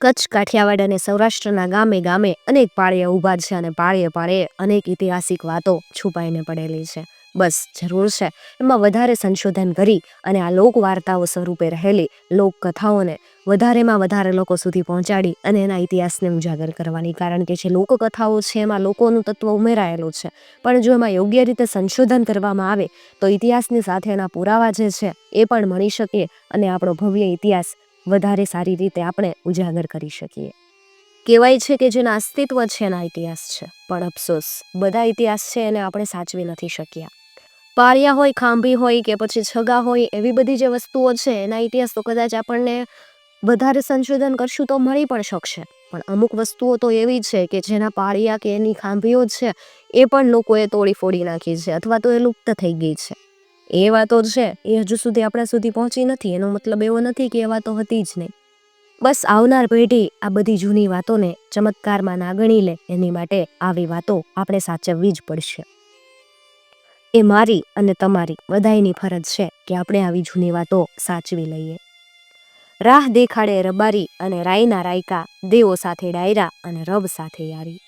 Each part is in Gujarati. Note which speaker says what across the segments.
Speaker 1: કચ્છ, કાઠિયાવાડ અને સૌરાષ્ટ્રના ગામે ગામે અનેક પાળિયા ઊભા છે અને પાળીએ પાળીએ અનેક ઐતિહાસિક વાતો છુપાઈને પડેલી છે. બસ, જરૂર છે. એમાં વધારે સંશોધન કરી અને આ લોક વાર્તાઓ સ્વરૂપે રહેલી લોકકથાઓને વધારેમાં વધારે લોકો સુધી પહોંચાડી અને એના ઇતિહાસને ઉજાગર કરવાની, કારણ કે જે લોકકથાઓ છે એમાં લોકોનું તત્વ ઉમેરાયેલું છે. પણ જો એમાં યોગ્ય રીતે સંશોધન કરવામાં આવે, તો ઇતિહાસની સાથે એના પુરાવા જે છે એ પણ મળી શકે અને આપણો ભવ્ય ઇતિહાસ વધારે સારી રીતે આપણે ઉજાગર કરી શકીએ. કહેવાય છે કે જેના અસ્તિત્વ છે એના ઇતિહાસ છે, પણ અફસોસ, બધા ઇતિહાસ છે એને આપણે સાચવી નથી શક્યા. પાળિયા હોય, ખાંભી હોય કે પછી છગા હોય, એવી બધી જે વસ્તુઓ છે, એના ઇતિહાસ તો કદાચ આપણને વધારે સંશોધન કરશું તો મળી પણ શકશે. પણ અમુક વસ્તુઓ તો એવી છે કે જેના પાળિયા કે એની ખાંભીઓ છે, એ પણ લોકોએ તોડી ફોડી નાખી છે અથવા તો એ લુપ્ત થઈ ગઈ છે. એ વાતો છે. એ હજુ સુધી આપણા સુધી પહોંચી નથી. એનો મતલબ એવો નથી કે એ વાતો હતી જ નહીં. બસ આવનાર પેઢી આ બધી જૂની વાતોને ચમત્કારમાં ના ગણી લે. એની માટે આવી વાતો આપણે સાચવવી જ પડશે. એ મારી અને તમારી બધાયની ફરજ છે કે આપણે આવી જૂની વાતો સાચવી લઈએ. રાહ દેખાડે રબારી અને રાયના રાયકા દેવો સાથે ડાયરા અને રબ સાથે યારી.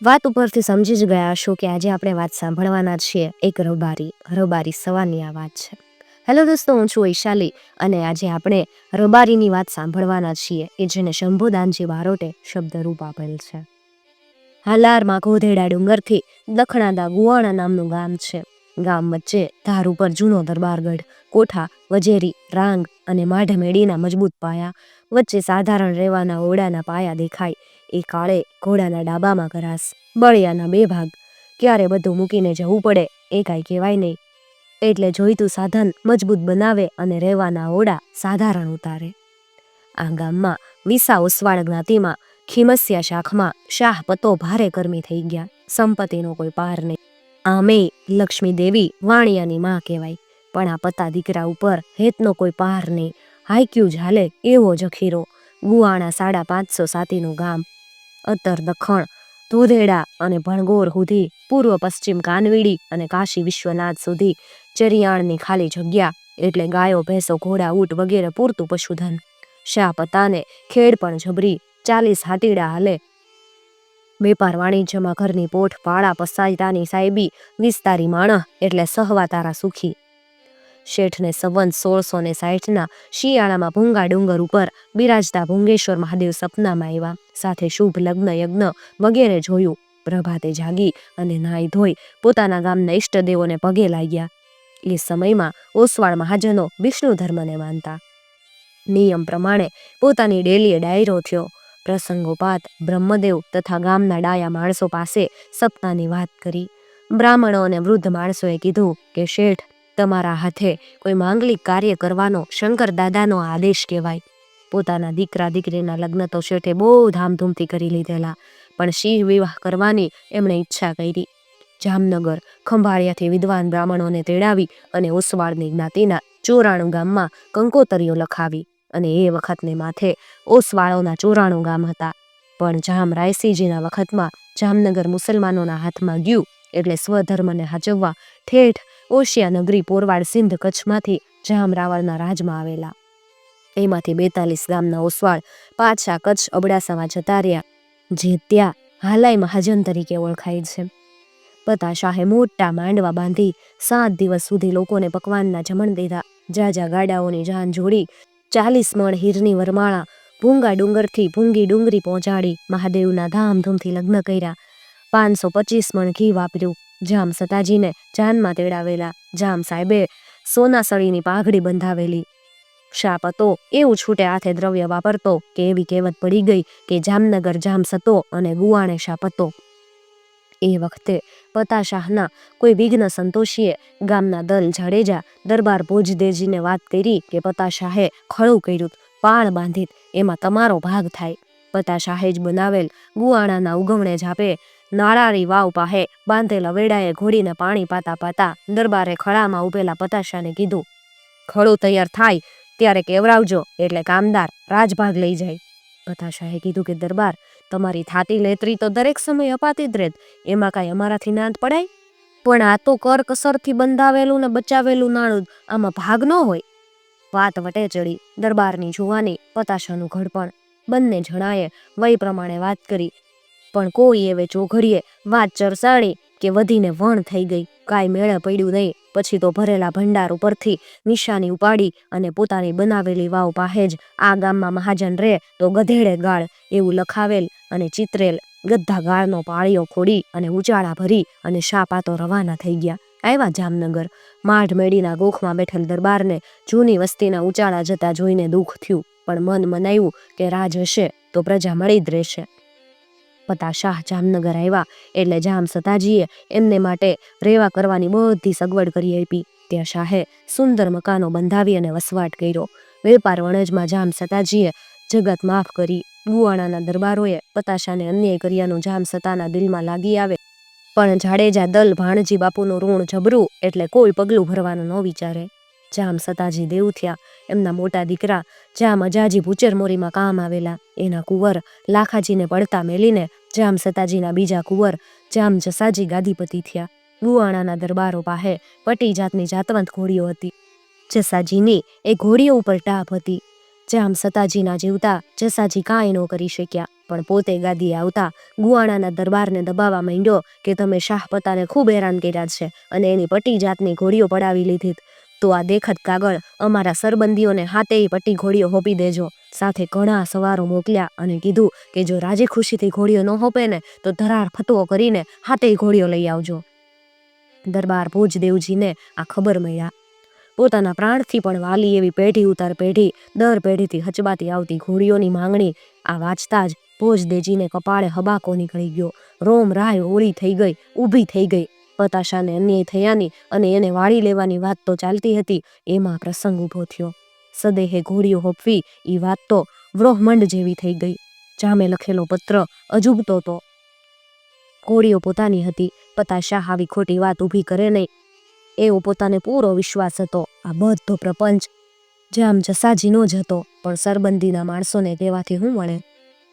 Speaker 1: વાત ઉપરથી સમજી જ ગયા હશો કે આજે આપણે વાત સાંભળવાના છીએ એક રબારી રબારી સવાની આ વાત છે. હેલો દોસ્તો, હું છું વૈશાલી અને આજે આપણે રબારીની વાત સાંભળવાના છીએ કે જેને શંભુદાનજી બારોટે શબ્દરૂપ આપેલ છે. હાલારમાં ગોધેડા ડુંગરથી દખણાદા ગુવાણા નામનું ગામ છે. ગામ વચ્ચે ધાર ઉપર જૂનો દરબારગઢ કોઠા, વજેરી, રાંગ અને માઢમેડીના મજબૂત પાયા વચ્ચે સાધારણ રહેવાના ઓરડાના પાયા દેખાય એ કાળે ઘોડાના ડાબામાં ઘરાસ, બળિયાના બે ભાગ, ક્યારે બધું મૂકીને જવું પડે એ કાંઈ કહેવાય નહીં. એટલે જોઈતું સાધન મજબૂત બનાવે અને રહેવાના ઓડા સાધારણ ઉતારે. આ ગામમાં વિસા ઓસવાળ જ્ઞાતિમાં, ખીમસિયા શાખમાં શાહ પતો ભારે કર્મી થઈ ગયા, સંપત્તિનો કોઈ પાર નહીં. આમે લક્ષ્મી દેવી વાણિયાની માં કહેવાય, પણ આ પતા દીકરા ઉપર હેતનો કોઈ પાર નહીં. હાઈક્યુ ઝાલે એવો જખીરો ગુવાણા સાડા પાંચસો સાતીનું ગામ અત્તર દખણ, ધોધેડા અને ભણગોર સુધી પૂર્વ પશ્ચિમ કાનવીડી અને કાશી વિશ્વનાથ સુધી ચરિયાણની ખાલી જગ્યા એટલે ગાયો, ભેંસો, ઘોડા, ઊંટ વગેરે પૂરતું પશુધન. શા પતાને ખેડ પણ જબરી ચાલીસ હાટીડા હાલે. વેપાર વાણિજ્યમાં ઘરની પોઠ, પાળા, પસાયતાની સાહેબી વિસ્તારી માણસ એટલે સહવા તારા સુખી. શેઠને સંવંત સોળસો ને સાઠના શિયાળામાં ભૂંગા ડુંગર ઉપર બિરાજતા ભૂંગેશ્વર મહાદેવ સપનામાં આવ્યા. સાથે શુભ લગ્ન યજ્ઞ વગેરે જોયું. પ્રભાતે જાગી અને નાહી ધોઈ પોતાના ગામના ઈષ્ટદેવોને પગે લાગ્યા. એ સમયમાં ઓસવાળ મહાજનો વિષ્ણુ ધર્મને માનતા. નિયમ પ્રમાણે પોતાની ડેલીએ ડાયરો થયો. પ્રસંગોપાત બ્રહ્મદેવ તથા ગામના ડાયા માણસો પાસે સપનાની વાત કરી. બ્રાહ્મણો અને વૃદ્ધ માણસોએ કીધું કે, શેઠ તમારા હાથે કોઈ માંગલિક કાર્ય કરવાનો શંકર દાદાનો આદેશ કહેવાય. પોતાના દીકરા દીકરીના લગ્ન તો શેઠે બહુ ધામધૂમથી કરી લીધેલા, પણ શિવ વિવાહ કરવાની એમણે ઈચ્છા કરી. જામનગર ખંભાળિયાથી વિદ્વાન બ્રાહ્મણોને તેડાવી અને ઓસવાળની જ્ઞાતિના ચોરાણું ગામમાં કંકોતરીઓ લખાવી અને એ વખતને માથે ઓસવાળોના ચોરાણું ગામ હતા. પણ જામ રાયસિંહજીના વખતમાં જામનગર મુસલમાનોના હાથમાં ગયું એટલે સ્વધર્મને હાચવવા ઠેઠ ઓશિયા નગરી પોરવાડ સિંધ કચ્છમાંથી જામ રાવળના રાજમાં આવેલા. એમાંથી બેતાલીસ ગામના ઓસવાળ પાછા કચ્છ અબડાસામાં જતા રહ્યા, જે ત્યાં હાલાઈ મહાજન તરીકે ઓળખાય છે. પતા શાહે મોટા માંડવા બાંધી સાત દિવસ સુધી લોકોને પકવાનના જમણ દીધા. જાજા ગાડાઓની જાન જોડી ચાલીસ મણ હીરની વરમાળા ભૂંગા ડુંગરથી ભૂંગી ડુંગરી પહોંચાડી મહાદેવના ધામધૂમથી લગ્ન કર્યા. પાંચસો પચીસ મણ ઘી વાપર્યું. જામ સતાજીને જાનમાં તેડાવેલા જામ સાહેબે સોનાસળીની પાઘડી બંધાવેલી. શાપ હતો, એવું છૂટે હાથે દ્રવ્ય વાપરતો કે એવી કહેવત પડી ગઈ કે જામનગર જામ સતો અને ગુવાણે શાપ હતો. એ વખતે પતાશાહના કોઈ વિઘ્ન સંતોષીએ ગામના દલ જાડેજા દરબાર ભોજદેવજીને વાત કરી કે પતાશાહે ખળું કર્યું, પાળ બાંધીત, એમાં તમારો ભાગ થાય. પતાશાહે જ બનાવેલ ગુવાણાના ઉગમણે જાપે નાળારી વાવ પાસે બાંધેલા વેડાએ ઘોડીને પાણી પાતા પાતા દરબારે ખળામાં ઉભેલા પતાશાને કીધું, ખળું તૈયાર થાય, ત્યારે કેવરાવજો, એટલે કામદાર રાજભાગ લઈ જાય. પતાશાહે કીધું કે, દરબાર, તમારી થાતી લેતરી તો દરેક સમય અપાતી જ રેત, એમાં કાંઈ અમારાથી નાંદ પડાય? પણ આ તો કર કસરથી બંધાવેલું ને બચાવેલું નાણું આમાં ભાગ ન હોય. વાત વટે ચડી દરબારની જુવાની પતાશાનું ઘડપણ. બંને જણાએ વય પ્રમાણે વાત કરી પણ કોઈ એવે ચોઘડીએ વાત ચરસાડી કે વધીને વણ થઈ ગઈ. કાંઈ મેળે પડ્યું નહીં. પછી તો ભરેલા ભંડાર ઉપરથી નિશાની ઉપાડી અને પોતાની બનાવેલી વાવ પાસે જ આ ગામમાં મહાજન રહે તો ગધેડે ગાળ એવું લખાવેલ અને ચિત્રેલ ગદ્દા ગાળનો પાળીઓ ખોડી અને ઉચાળા ભરી અને શાપાતો રવાના થઈ ગયા. આવ્યા જામનગર. માઢ મેળીના ગોખમાં બેઠેલ દરબારને જૂની વસ્તીના ઉચાળા જતા જોઈને દુઃખ થયું. પણ મન મનાયું કે રાજ હશે તો પ્રજા મળી જ રહેશે. પતા શાહ જામનગર આવ્યા. એટલે જામ સતાજીએ એમને માટે રેવા કરવાની બધી સગવડ કરી આપી. ત્યાં શાહે સુંદર મકાનો બંધાવી અને વસવાટ કર્યો. વેપાર વણજમાં જામ સતાજીએ જગત માફ કરી ગુવાણાના દરબારોએ પતાશાને અન્યાય કર્યાનું જામ સતાના દિલમાં લાગી આવે. પણ જાડેજા દલ ભાણજી બાપુનું ઋણ જબરું એટલે કોઈ પગલું ભરવાનું ન વિચારે. જામ સતાજી દેવ એમના મોટા દીકરા જામ અજાજી ભૂચરમોરીમાં કામ આવેલા. એના કુંવર લાખાજીને પડતા મેલીને જામ સતાજીના બીજા કુંવર જામ જસાજી ગાદીપતિ થયા. ગુવાણાના દરબારો પાસે પટી જાતની જાતવંત ઘોડીઓ હતી. જસાજીની એ ઘોડીઓ ઉપર ટાપ હતી. જામ સતાજીના જીવતા જસાજી કાંઈ ન કરી શક્યા, પણ પોતે ગાદીએ આવતા ગુવાણાના દરબારને દબાવવા માંડ્યો કે તમે શાહપતાને ખૂબ હેરાન કર્યા છે અને એની પટી જાતની ઘોડીઓ પડાવી લીધી તો આ દેખત કાગળ અમારા સરબંધીઓને હાથેય પટ્ટી ઘોડીઓ હોપી દેજો. સાથે ઘણા સવારો મોકલ્યા અને કીધું કે જો રાજી ખુશીથી ઘોડીઓ ન હોપે ને, તો ધરાર ફતવો કરીને હાથેય ઘોડીઓ લઈ આવજો. દરબાર ભોજદેવજીને આ ખબર મળ્યા. પોતાના પ્રાણથી પણ વાલી એવી પેઢી ઉતાર પેઢી, દર પેઢીથી હચબાતી આવતી ઘોડીઓની માંગણી આ વાંચતા જ ભોજદેજીને કપાળે હબાકો નીકળી ગયો. રોમ રાય ઓળી થઈ ગઈ, ઊભી થઈ ગઈ. પતાશાને અન્યાય થયાની અને એને વાળી લેવાની વાત તો ચાલતી હતી, એમાં પ્રસંગ ઊભો થયો. સદેહે ઘોડીઓ હોપવી એ વાત તો વ્રોહમંડ જેવી થઈ ગઈ. જામે લખેલો પત્ર અજુબતો તો. ઘોડીઓ પોતાની હતી, પતાશા આવી ખોટી વાત ઊભી કરે નહીં. એવો પોતાને પૂરો વિશ્વાસ હતો. આ બધો પ્રપંચ જામ જસાજીનો જ હતો, પણ સરબંધીના માણસોને કહેવાથી હું મળે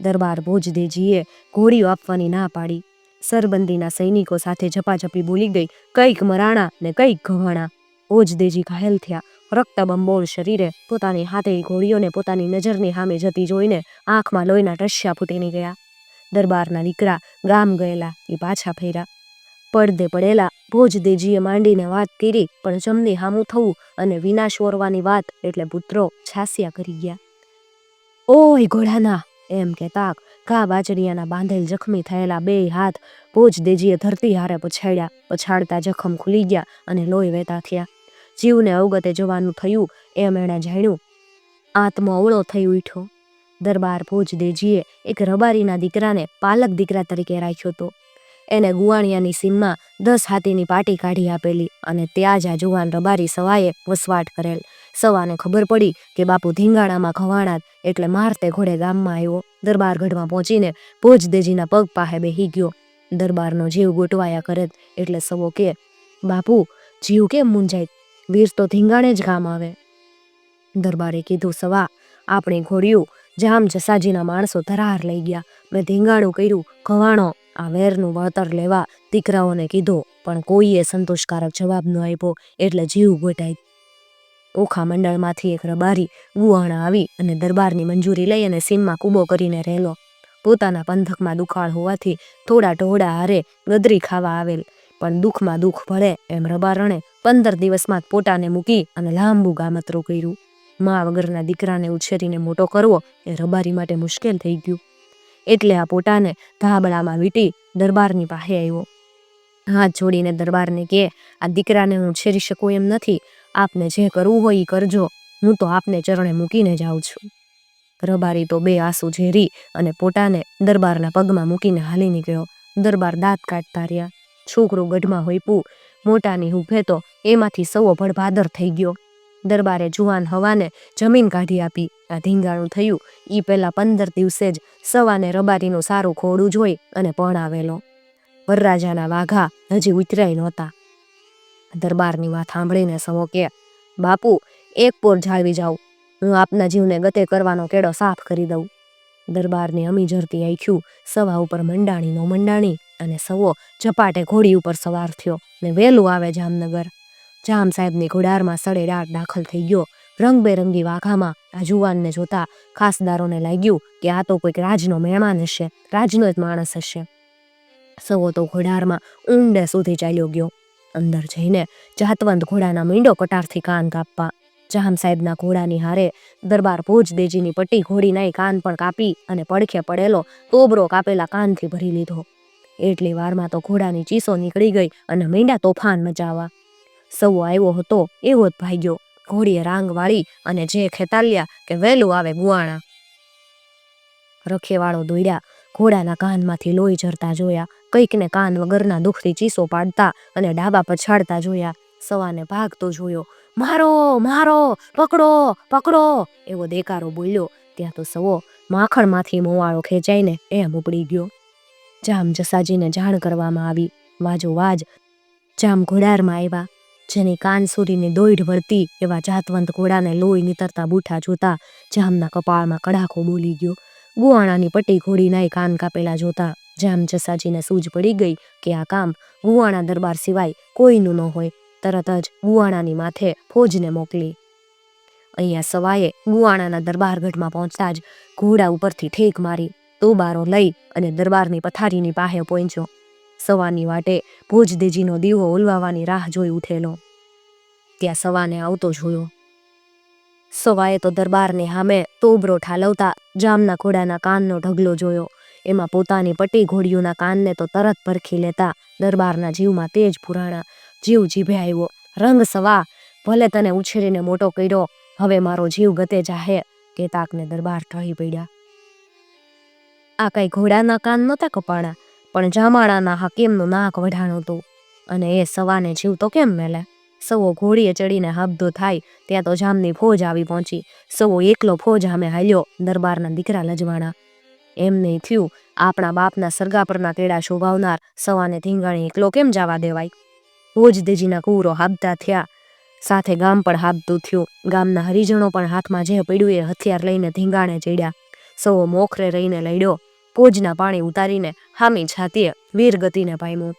Speaker 1: દરબાર ભોજદેજીએ ઘોડીઓ આપવાની ના પાડી. સરબંદીના સૈનિકો સાથે ઝપાઝપી બોલી ગઈ. કંઈક મરાણા ને કંઈક ઘવાણા. ભોજદેજી ઘાયલ થયા. રક્ત બંબોળ શરીરે પોતાની હાથે ઘોડીઓને પોતાની નજરની સામે જતી જોઈને આંખમાં લોહીના ટસ્યા ફૂટી ગયા. દરબારના દીકરા ગામ ગયેલા એ પાછા ફેર્યા. પડદે પડેલા ભોજદેજીએ માંડીને વાત કરી, પણ જમની હામું થવું અને વિનાશ ઓરવાની વાત એટલે પુત્રો છાસ્યા કરી ગયા. ઓય ઘોડાના, એમ કે બાજરિયાના બાંધેલ જખમી થયેલા બે હાથ ભોજદેજીએ ધરતી હારે પછાડ્યા. પછાડતા જખમ ખુલી ગયા અને લોહી વહેતા થયા. જીવને અવગતે જવાનું થયું એમ એણે જાણ્યું. આત્મો અવળો થઈ ઉઠ્યો. દરબાર ભોજદેજીએ એક રબારીના દીકરાને પાલક દીકરા તરીકે રાખ્યો હતો. એને ગુવાણિયાની સીમમાં દસ હાથીની પાટી કાઢી આપેલી અને ત્યાં જ આ જુવાન રબારી સવાએ વસવાટ કરેલ. સવાને ખબર પડી કે બાપુ ધીંગાણામાં ખવાણાત એટલે મારતે ઘોડે ગામમાં આવ્યો. દરબારગઢમાં પહોંચીને ભોજદેજીના પગ પાસે બેહી ગયો. દરબારનો જીવ ગોટવાયા કરે એટલે સવો કે, બાપુ, જીવ કેમ મૂંઝાય? વીર તો ધીંગાણે જ ગામ આવે. દરબારે કીધું, સવા, આપણી ઘોડિયું જામ જસાજીના માણસો ધરાર લઈ ગયા. મેં ધીંગાણું કર્યું ઘવાણો આ વેરનું વળતર લેવા દીકરાઓને કીધો, પણ કોઈએ સંતોષકારક જવાબ ન આપ્યો એટલે જીવ ગોટાઈ ઓખા મંડળમાંથી એક રબારી ગુવાણા આવી અને દરબારની મંજૂરી લઈ અને સીમમાં કૂબો કરીને રહેલો. પોતાના પંથકમાં દુખાળ હોવાથી થોડા ટોહડા હારે ગદરી ખાવા આવેલ, પણ દુઃખમાં દુઃખ ભળે એમ રબારણે પંદર દિવસમાં પોતાને મૂકી અને લાંબુ ગામતરું કર્યું. મા વગરના દીકરાને ઉછેરીને મોટો કરવો એ રબારી માટે મુશ્કેલ થઈ ગયું. એટલે આ પોતાને ધાબળામાં વીટી દરબારની પાસે આવ્યો. હાથ જોડીને દરબારને કે આ દીકરાને હું ઉછેરી શકું એમ નથી આપને જે કરવું હોય એ કરજો. હું તો આપને ચરણે મૂકીને જાઉં છું. રબારી તો બે આંસુ ઝેરી અને પોતાને દરબારના પગમાં મૂકીને હાલી નીકળ્યો. દરબાર દાંત કાઢતા રહ્યા. છોકરું ગઢમાં હોઈપું. મોટાની હુભે તો એમાંથી સૌ ભડભાદર થઈ ગયો. દરબારે જુવાન હવાને જમીન કાઢી આપી. આ ધીંગાણું થયું. ઈ પેલા પંદર દિવસે જ સવાને રબારીનું સારું ખોડું જોઈ અને પરણાવેલો વરરાજાના વાઘા હજી ઉતરાય નહોતા. દરબારની વાત સાંભળીને સવો કે, બાપુ, એક પોર જાળવી જાઉં હું આપના જીવને ગતે કરવાનો કેડો સાફ કરી દઉં. દરબારની અમી જરતી આખ્યું સવા ઉપર મંડાણીનો મંડાણી અને સવો ઝપાટે ઘોડી ઉપર સવાર થયો ને વહેલું આવે જામનગર. જામ સાહેબની ઘોડારમાં સડે રાત દાખલ થઈ ગયો. રંગબેરંગી વાઘામાં આ જુવાનને જોતા ખાસદારોને લાગ્યું કે આ તો કોઈક રાજનો મહેમાન હશે, રાજનો જ માણસ હશે. સવો તો ઘોડારમાં ઊંડે સુધી ચાલ્યો ગયો. અંદર જઈને જાતવંત ઘોડાના મીંડો કટારથી કાન કાપવા. જામ સાહેબના ઘોડાની હારે દરબાર ભોજ દેજીની પટ્ટી ઘોડીનાએ કાન પણ કાપી અને પડખે પડેલો તોબરો કાપેલા કાનથી ભરી લીધો. એટલી વારમાં તો ઘોડાની ચીસો નીકળી ગઈ અને મીંડા તોફાન મચાવા સૌ આવ્યો હતો એવો જ ભાગ્યો. ઘોડીએ રાંગ વાળી અને જે ખેતાલ્યા કે વહેલું આવે ગુવાણા. રખેવાળો દોડ્યા ઘોડાના કાનમાંથી લોહી ઝરતા જોયા. કંઈકને કાન વગરના દુઃખથી ચીસો પાડતા અને ડાબા પછાડતા જોયા. સવાને ભાગતો જોયો. મારો મારો, પકડો પકડો! એવો દેકારો બોલ્યો. ત્યાં તો સવો માખણમાંથી મોવાળો ખેંચાઈને એમ ઉપડી ગયો. જામ જસાજીને જાણ કરવામાં આવી. વાજો વાજ. જામ ઘોડારમાં આવ્યા. જેની કાન સુરીની દોઈઢ વળતી એવા જાતવંત ઘોડાને લોહી નીતરતા બૂઠા જોતા જામના કપાળમાં કડાકો બોલી ગયો. ગુવાણાની પટ્ટી ઘોડી નાઈ કાન કાપેલા જોતા જામ જસાજીને સૂઝ પડી ગઈ કે આ કામ ગુવાણા દરબાર સિવાય કોઈનું ન હોય, તરત જ ગુવાણાની માથે ફોજને મોકલી. અહીંયા સવાએ ગુવાણાના દરબારગઢમાં પહોંચતા જ ઘોડા ઉપરથી ઠેક મારી, તોબારો લઈ અને દરબારની પથારીની પાસે પહોંચ્યો સવાની વાટે ભોજદેજીનો દીવો ઓલવાવાની રાહ જોઈ ઉઠેલો. ત્યાં સવાને આવતો જોયો. સવાએ તો દરબારને સામે તોબરો ઠાલવતા જામના ઘોડાના કાનનો ઢગલો જોયો. એમાં પોતાની પટ્ટી ઘોડીઓના કાનને તો તરત પરખી લેતા દરબારના જીવમાં તેજ પુરાણા, જીવ જીભે આવ્યો. રંગ સવા, ભલે તને ઉછેરીને મોટો કર્યો, હવે મારો જીવ ગતે જાહે કે તાકને દરબાર ઠહી પડ્યા. આ કઈ ઘોડાના કાન નહોતા કપાણા, પણ જામાળાના હાકીમનું નાક વઢાણું હતું. અને એ સવાને જીવ તો કેમ મેલે? સવો ઘોડીએ ચડીને હાબદો થાય, ત્યાં તો જામની ફોજ આવી પહોંચી. સવો એકલો ફોજ આમે હાલ્યો દરબારના દીકરા લજવાણા. એમ નહીં થયું, આપણા બાપના સરગા પરના કેળા શોભાવનાર, સવાને ધીંગાણી એકલો કેમ જવા દેવાય? ભોજ દેજીના કુવરો હાબતા થયા. સાથે ગામ પણ હાબતું થયું. ગામના હરિજનો પણ હાથમાં જે પડ્યું એ હથિયાર લઈને ધીંગાણે ચડ્યા. સવો મોખરે રહીને લડ્યો. પોજના પાણી ઉતારીને હામી છાતીએ વીર ગતિને પામ્યું.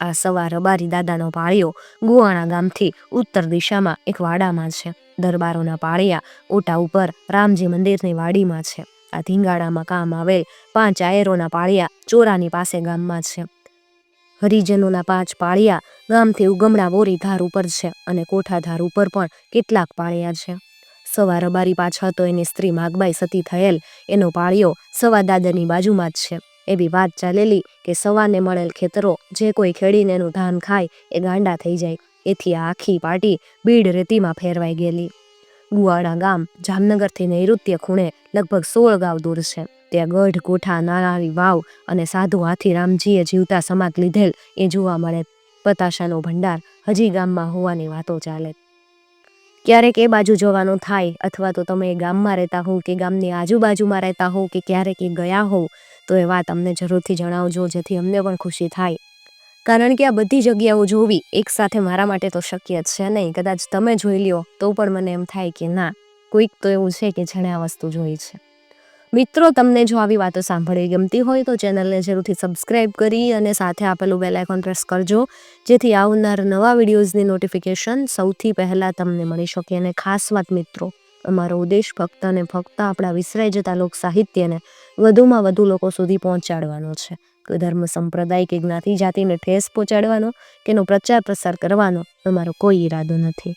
Speaker 1: આ સવા રબારી દાદાનો પાળિયો ગુવાણા ગામથી ઉત્તર દિશામાં એક વાડામાં છે. દરબારોના પાળિયા ઓટા ઉપર રામજી મંદિરની વાડીમાં છે. આ ધીંગાડામાં કામ આવેલ પાંચ આયરોના પાળિયા ચોરાની પાસે ગામમાં છે. હરિજનોના પાંચ પાળિયા ગામથી ઉગમડા બોરી ધાર ઉપર છે અને કોઠા ધાર ઉપર પણ કેટલાક પાળિયા છે. સવા રબારી પાછળ તો એની સ્ત્રી માગબાઈ સતી થયેલ એનો પાળિયો સવા દાદાની બાજુમાં જ છે. એવી વાત ચાલેલી કે સવાને મળેલ ખેતરો જે કોઈ ખેડીને એનું ધાન ખાય એ ગાંડા થઈ જાય. એથી આ આખી પાર્ટી બીડ રેતીમાં ફેરવાઈ ગયેલી. ગુવાડા ગામ જામનગરથી નૈઋત્ય ખૂણે લગભગ સોળ ગાંવ દૂર છે. ત્યાં ગઢ, કોઠા નાળાની વાવ અને સાધુ હાથી રામજીએ જીવતા સમાત લીધેલ એ જોવા મળે. પતાશાનો ભંડાર હજી ગામમાં હોવાની વાતો ચાલે. ક્યારેક એ બાજુ જવાનું થાય અથવા તો તમે ગામમાં રહેતા હોવ કે ગામની આજુબાજુમાં રહેતા હોવ કે ક્યારેક એ ગયા હોવ તો એ વાત અમને જરૂરથી જણાવજો, જેથી અમને પણ ખુશી થાય. કારણ કે આ બધી જગ્યાઓ જોવી એકસાથે મારા માટે તો શક્ય છે નહીં? કદાચ તમે જોઈ લ્યો, તો પણ મને એમ થાય કે ના, કોઈક તો એવું છે કે જેણે આ વસ્તુ જોઈ છે. મિત્રો, તમને જો આવી વાતો સાંભળવી ગમતી હોય તો ચેનલને જરૂરથી સબસ્ક્રાઇબ કરી અને સાથે આપેલું બેલ આઇકોન પ્રેસ કરજો, જેથી આવનાર નવા વિડીયોઝની નોટિફિકેશન સૌથી પહેલાં તમને મળી શકે. અને ખાસ વાત મિત્રો અમારો ઉદ્દેશ ફક્ત અને ફક્ત આપણા વિસરાઈ જતા લોક સાહિત્યને વધુમાં વધુ લોકો સુધી પહોંચાડવાનો છે. કે ધર્મ, સંપ્રદાય કે જ્ઞાતિ જાતિને ઠેસ પહોંચાડવાનો કે એનો પ્રચાર પ્રસાર કરવાનો અમારો કોઈ ઈરાદો નથી.